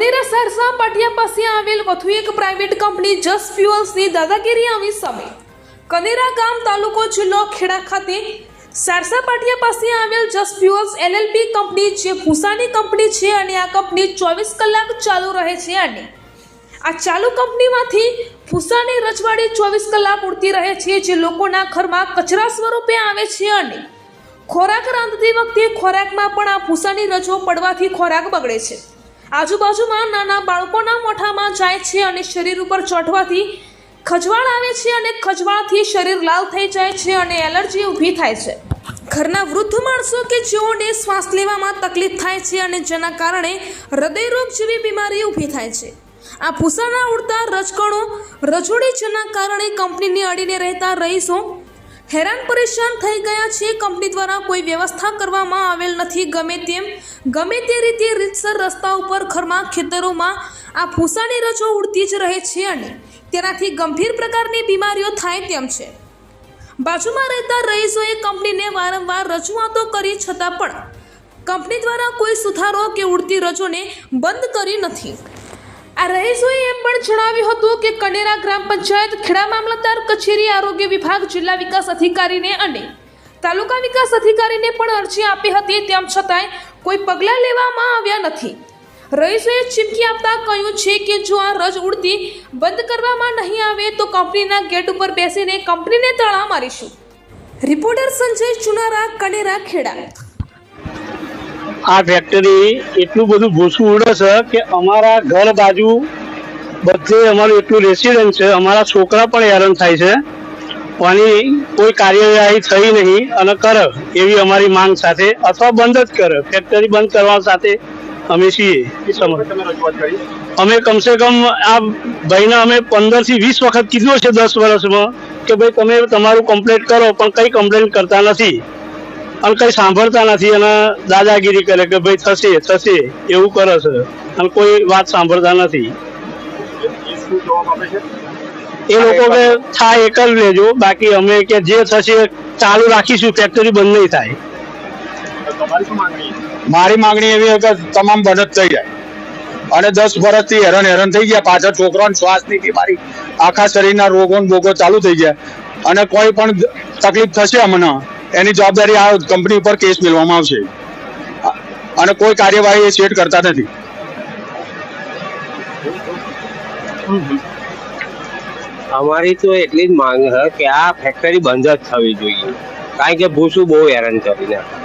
પાટિયા પાસે આવેલ વધુ એક પ્રાઇવેટ કંપની જસ્ટ ફ્યુઅલ્સની દાદાગીરી આવી સામે. કનેરા ગામ તાલુકો જિલ્લો ખેડા ખાતે સારસા પાટિયા પાસે આવેલ જસ્ટ ફ્યુઅલ્સ એલએલપી કંપની જે ભૂસાની કંપની છે અને આ કંપની ચોવીસ કલાક ચાલુ રહે છે અને આ ચાલુ કંપનીમાંથી ભૂસાની રજવાડી ચોવીસ કલાક ઉડતી રહે છે જે લોકોના ઘરમાં કચરા સ્વરૂપે આવે છે અને ખોરાક રાંધતી વખતે ખોરાકમાં પણ આ ભૂસાની રજો પડવાથી ખોરાક બગડે છે. આજુબાજુમાં નાના બાળકોના મોઢામાં જાય છે અને શરીર ઉપર ચોંટવાથી ખજવાળ આવે છે અને ખજવાળથી શરીર લાલ થઈ જાય છે અને એલર્જી ઊભી થાય છે. ઘરના વૃદ્ધ માણસો કે જેઓને શ્વાસ લેવામાં તકલીફ થાય છે અને જેના કારણે હૃદયરોગ જેવી બીમારી ઊભી થાય છે. આ ભૂસાના ઉડતા રજકણો રજોડી જેના કારણે કંપનીની અડીને રહેતા રહીશો હેરાન પરેશાન થઈ ગયા છે. કંપની દ્વારા કોઈ વ્યવસ્થા કરવામાં આવેલ નથી. ગમે તેમ, ગમે તે રીતે રીતસર રસ્તા ઉપર ઘરમાં ખેતરોમાં આ ભૂસાની રજો ઉડતી જ રહે છે અને તેનાથી ગંભીર પ્રકારની બીમારીઓ થાય તેમ છે. બાજુમાં રહેતા રહીશોએ કંપનીને વારંવાર રજૂઆતો કરી છતાં પણ, કંપની દ્વારા કોઈ સુધારો કે ઉડતી રજોને બંધ કરી નથી. આ રહીશોએ એમ પણ જણાવ્યું હતું કે કનેરા ગ્રામ પંચાયત ખેડા મામલતદાર કચેરી આરોગ્ય વિભાગ જિલ્લા વિકાસ અધિકારીને અને તાલુકા વિકાસ અધિકારીને પણ અરજી આપી હતી, તેમ છતાંય કોઈ પગલાં લેવામાં આવ્યા નથી. રહીશોએ ચીમકી આપતા કહ્યું છે કે જો આ રજ ઉડતી બંધ કરવામાં નહીં આવે તો કંપનીના ગેટ ઉપર બેસીને કંપનીને તાળા મારીશું. રિપોર્ટર સંજય ચુનારા, કનેરા ખેડા. આ ફેક્ટરી એટલું બધું ભૂસું ઉડે છે કે અમારા ઘર બાજુ બધે અમારું એટલું રેસિડન્ટ છે. અમારા છોકરા પણ હેરાન થાય છે. પણ કોઈ કાર્યવાહી થઈ નહીં અને કરે એવી અમારી માંગ સાથે અથવા બંધ જ કરે. ફેક્ટરી બંધ કરવા સાથે અમે છીએ. અમે કમસે કમ આ ભાઈને અમે પંદરથી વીસ વખત કીધું છે દસ વર્ષમાં કે ભાઈ તમે તમારું કમ્પ્લેટ કરો, પણ કઈ કમ્પ્લેન કરતા નથી. અને કઈ સાંભળતા નથી અને દાદાગીરી કરે કે ભાઈ થશે થશે, એવું કરે છે. અને કોઈ વાત સાંભળતા નથી. એ લોકો કે થાય એક જ લેજો, બાકી અમે કે જે થશે ચાલુ રાખીશું ફેક્ટરી બંધ નહીં થાય. મારી માંગણી એવી કે તમામ બંધ થઈ જાય. અને દસ વર્ષથી હેરાન હેરાન થઈ ગયા, પાછળ છોકરાઓને શ્વાસની બીમારી આખા શરીરના રોગો બોગો ચાલુ થઈ ગયા. અને કોઈ પણ તકલીફ થશે અમને એની જવાબદારી આ કંપની ઉપર કેસ મેળવવામાં આવશે. અને કોઈ કાર્યવાહી એ સેટ કરતા નથી. અમારી તો એટલી જ માંગ છે કે આ ફેક્ટરી બંધ જ થવી જોઈએ. કારણ કે ભૂસું બહુ હેરાન કરી નાખે